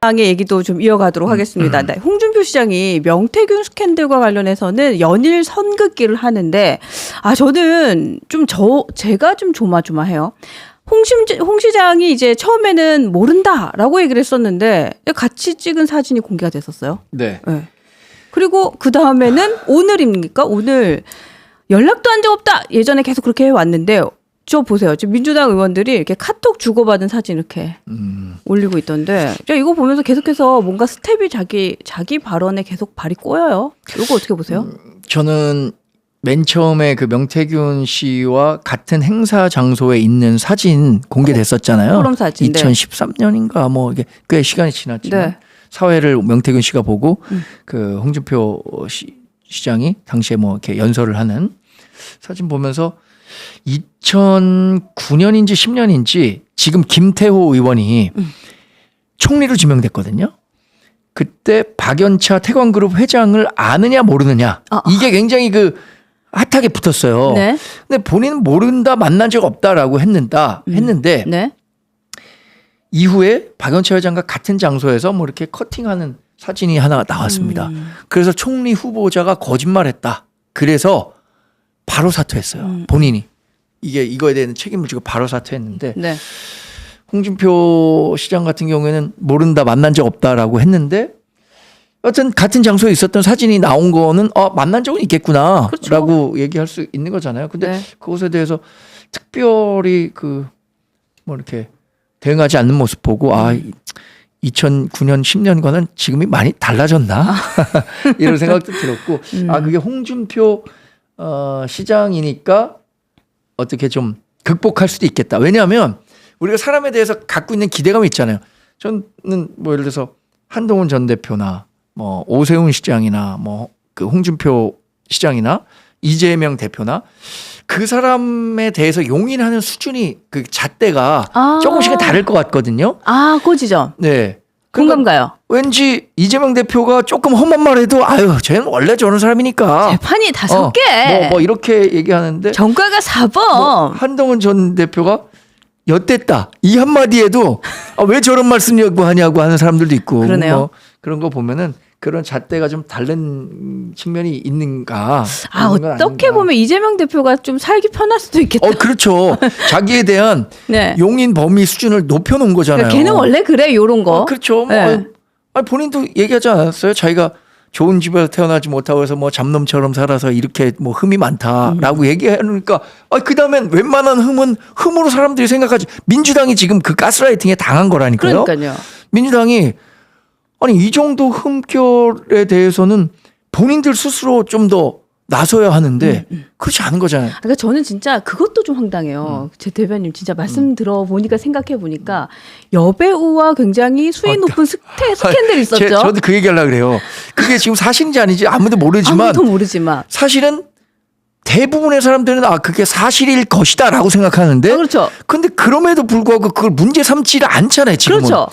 시장의 얘기도 좀 이어가도록 하겠습니다. 네, 홍준표 시장이 명태균 스캔들과 관련해서는 연일 선긋기를 하는데 아 저는 좀 저 제가 좀 조마조마해요. 홍심 홍 시장이 이제 처음에는 모른다라고 얘기를 했었는데 같이 찍은 사진이 공개가 됐었어요. 네. 네. 그리고 그 다음에는 오늘입니까? 오늘 연락도 한 적 없다. 예전에 계속 그렇게 해왔는데 저 보세요. 지금 민주당 의원들이 이렇게 카톡 주고받은 사진 이렇게 음. 올리고 있던데 저 이거 보면서 계속해서 뭔가 스텝이 자기 자기 발언에 계속 발이 꼬여요. 이거 어떻게 보세요? 저는 맨 처음에 그 명태균 씨와 같은 행사 장소에 있는 사진 공개됐었잖아요. 포럼 사진, 네. 2013년인가 뭐 이게 꽤 시간이 지났지만 네. 사회를 명태균 씨가 보고 음. 그 홍준표 시, 시장이 당시에 뭐 이렇게 연설을 하는 사진 보면서 2009년인지 10년인지 지금 김태호 의원이 음. 총리로 지명됐거든요. 그때 박연차 태광그룹 회장을 아느냐 모르느냐 아, 아. 이게 굉장히 그 핫하게 붙었어요. 네. 근데 본인은 모른다 만난 적 없다라고 했는다 음. 했는데 네. 이후에 박연차 회장과 같은 장소에서 뭐 이렇게 커팅하는 사진이 하나 나왔습니다. 음. 그래서 총리 후보자가 거짓말했다. 그래서 바로 사퇴했어요. 음. 본인이 이게 이거에 대한 책임을 지고 바로 사퇴했는데 네. 홍준표 시장 같은 경우에는 모른다 만난 적 없다라고 했는데 여튼 같은 장소에 있었던 사진이 나온 거는 어 만난 적은 있겠구나라고 그렇죠. 얘기할 수 있는 거잖아요. 근데 네. 그것에 대해서 특별히 그 뭐 이렇게 대응하지 않는 모습 보고 아 음. 2009년 10년과는 지금이 많이 달라졌나 이런 생각도 들었고 음. 아 그게 홍준표 어, 시장이니까 어떻게 좀 극복할 수도 있겠다. 왜냐하면 우리가 사람에 대해서 갖고 있는 기대감이 있잖아요. 저는 뭐 예를 들어서 한동훈 전 대표나 뭐 오세훈 시장이나 뭐 그 홍준표 시장이나 이재명 대표나 그 사람에 대해서 용인하는 수준이 그 잣대가 아. 조금씩은 다를 것 같거든요. 아, 그 지점. 네. 그러니까 공감 가요. 왠지 이재명 대표가 조금 험한 말 해도 아유 쟤는 원래 저런 사람이니까 재판이 다섯 어, 개. 뭐, 뭐 이렇게 얘기하는데 정가가 4번. 뭐 한동훈 전 대표가 엿됐다 이 한마디에도 아, 왜 저런 말씀이라고 하냐고 하는 사람들도 있고 그러네요. 뭐 그런 거 보면은 그런 잣대가 좀 다른 측면이 있는가 아, 어떻게. 보면 이재명 대표가 좀 살기 편할 수도 있겠다. 어 그렇죠 자기에 대한 네. 용인 범위 수준을 높여놓은 거잖아요 그러니까 걔는 원래 그래 요런 거. 어, 그렇죠. 뭐 네. 아니, 본인도 얘기하지 않았어요? 자기가 좋은 집에서 태어나지 못하고 해서 뭐 잡놈처럼 살아서 이렇게 뭐 흠이 많다라고 음. 얘기하니까 아 그다음엔 웬만한 흠은 흠으로 사람들이 생각하지 민주당이 지금 그 가스라이팅에 당한 거라니까요. 그러니까요. 민주당이 아니 이 정도 흠결에 대해서는 본인들 스스로 좀 더 나서야 하는데 음, 그렇지 않은 거잖아요. 그러니까 저는 진짜 그것도 좀 황당해요. 음. 제 대변님 진짜 말씀 들어보니까 생각해 보니까 여배우와 굉장히 수위 높은 스테 스캔들 있었죠. 제, 저도 그 얘기하려고 그래요. 그게 지금 사실인지 아닌지 아무도 모르지만 아무도 모르지만. 사실은 대부분의 사람들은 아 그게 사실일 것이다라고 생각하는데 아, 그렇죠. 근데 그럼에도 불구하고 그걸 문제 삼지를 않잖아요 지금은 그렇죠.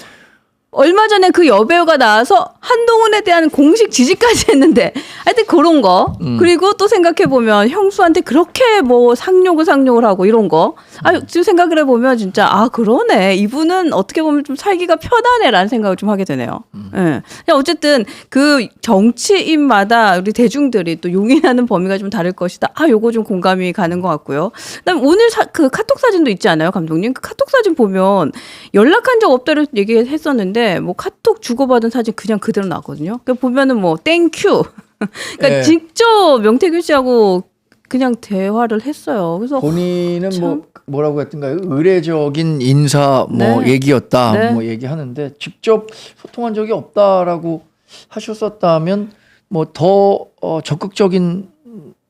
얼마 전에 그 여배우가 나와서 한동훈에 대한 공식 지지까지 했는데 하여튼 그런 거 음. 그리고 또 생각해 보면 형수한테 그렇게 뭐 상욕을 상욕을 하고 이런 거 아, 지금 생각을 해보면 진짜 아 그러네 이분은 어떻게 보면 좀 살기가 편하네라는 생각을 좀 하게 되네요. 음. 예. 그냥 어쨌든 그 정치인마다 우리 대중들이 또 용인하는 범위가 좀 다를 것이다. 아 요거 좀 공감이 가는 것 같고요. 그다음 오늘 사, 그 카톡 사진도 있지 않아요, 감독님? 그 카톡 사진 보면 연락한 적 없다를 얘기했었는데 뭐 카톡 주고받은 사진 그냥 그대로 나왔거든요. 그 보면은 뭐 땡큐. 그러니까 네. 직접 명태균 씨하고 그냥 대화를 했어요. 그래서 본인은 참. 뭐 뭐라고 했던가요 의례적인 인사 뭐 네. 얘기였다 네. 뭐 얘기하는데 직접 소통한 적이 없다라고 하셨었다면 뭐더 어, 적극적인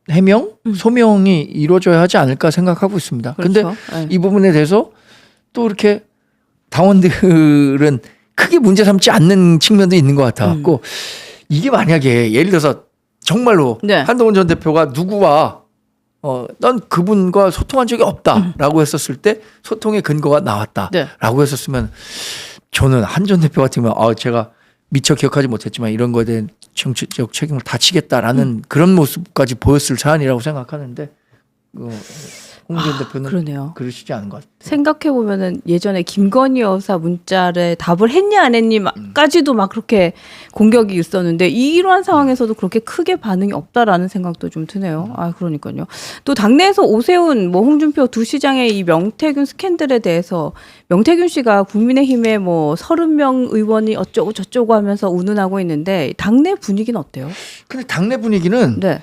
해명 소명이 이루어져야 하지 않을까 생각하고 있습니다. 근데 음. 그렇죠. 네. 이 부분에 대해서 또 이렇게 당원들은 크게 문제 삼지 않는 측면도 있는 것 같아갖고 이게 만약에 예를 들어서 정말로 네. 한동훈 전 대표가 누구와 어, 난 그분과 소통한 적이 없다라고 했었을 때 소통의 근거가 나왔다라고 네. 했었으면 저는 한 전 대표 같으면 아 제가 미처 기억하지 못했지만 이런 거에 대한 정치적 책임을 다치겠다라는 그런 모습까지 보였을 사안이라고 생각하는데 어, 홍전 대표는 그러네요. 그러시지 않은 것 같아요. 생각해 보면은 예전에 김건희 여사 문자를 답을 했냐 안 음. 했니까지도 막 그렇게 공격이 있었는데 이러한 상황에서도 그렇게 크게 반응이 없다라는 생각도 좀 드네요. 아 그러니까요. 또 당내에서 오세훈, 뭐 홍준표 두 시장의 이 명태균 스캔들에 대해서 명태균 씨가 국민의힘에 뭐 서른 명 의원이 어쩌고 저쩌고 하면서 운운하고 있는데 당내 분위기는 어때요? 근데 당내 분위기는 네.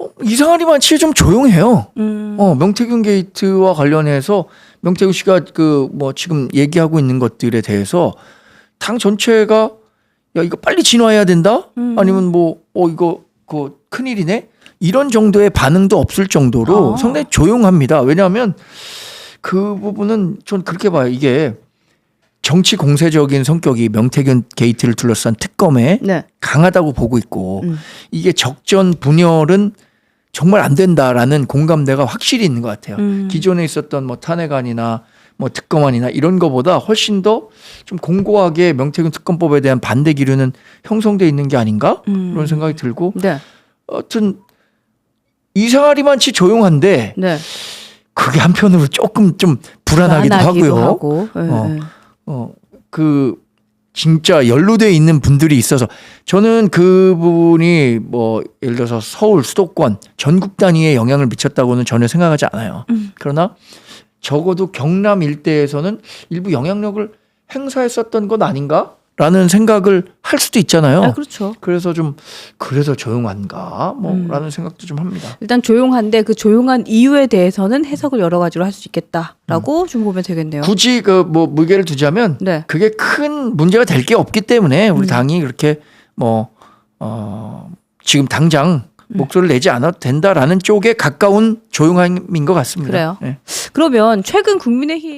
어, 이상하리만 치 좀 조용해요. 음. 어, 명태균 게이트와 관련해서 명태균 씨가 그 뭐 지금 얘기하고 있는 것들에 대해서 당 전체가 야 이거 빨리 진화해야 된다? 음. 아니면 뭐 어 이거 그 큰 일이네? 이런 정도의 반응도 없을 정도로 아. 상당히 조용합니다. 왜냐하면 그 부분은 전 그렇게 봐요. 이게 정치 공세적인 성격이 명태균 게이트를 둘러싼 특검에 네. 강하다고 보고 있고 음. 이게 적전 분열은 정말 안 된다라는 공감대가 확실히 있는 것 같아요. 음. 기존에 있었던 뭐 탄핵안이나 뭐 특검안이나 이런 거보다 훨씬 더 좀 공고하게 명태균 특검법에 대한 반대 기류는 형성돼 있는 게 아닌가 음. 그런 생각이 들고 네. 하여튼 이상하리만치 조용한데 네. 그게 한편으로 조금 좀 불안하기도 하고요. 하고. 예, 어. 예. 어, 그 진짜 연루돼 있는 분들이 있어서 저는 그 부분이 뭐 예를 들어서 서울 수도권 전국 단위에 영향을 미쳤다고는 전혀 생각하지 않아요. 음. 그러나 적어도 경남 일대에서는 일부 영향력을 행사했었던 건 아닌가라는 생각을 할 수도 있잖아요. 아, 그렇죠. 그래서 좀 그래서 조용한가 뭐라는 음. 생각도 좀 합니다. 일단 조용한데 그 조용한 이유에 대해서는 해석을 여러 가지로 할 수 있겠다라고 좀 보면 되겠네요. 굳이 그 뭐 무게를 두자면 네. 그게 큰 문제가 될 게 없기 때문에 우리 음. 당이 그렇게 뭐 어, 지금 당장 음. 목소리를 내지 않아도 된다라는 쪽에 가까운 조용함인 것 같습니다. 그래요. 예. 그러면 최근 국민의힘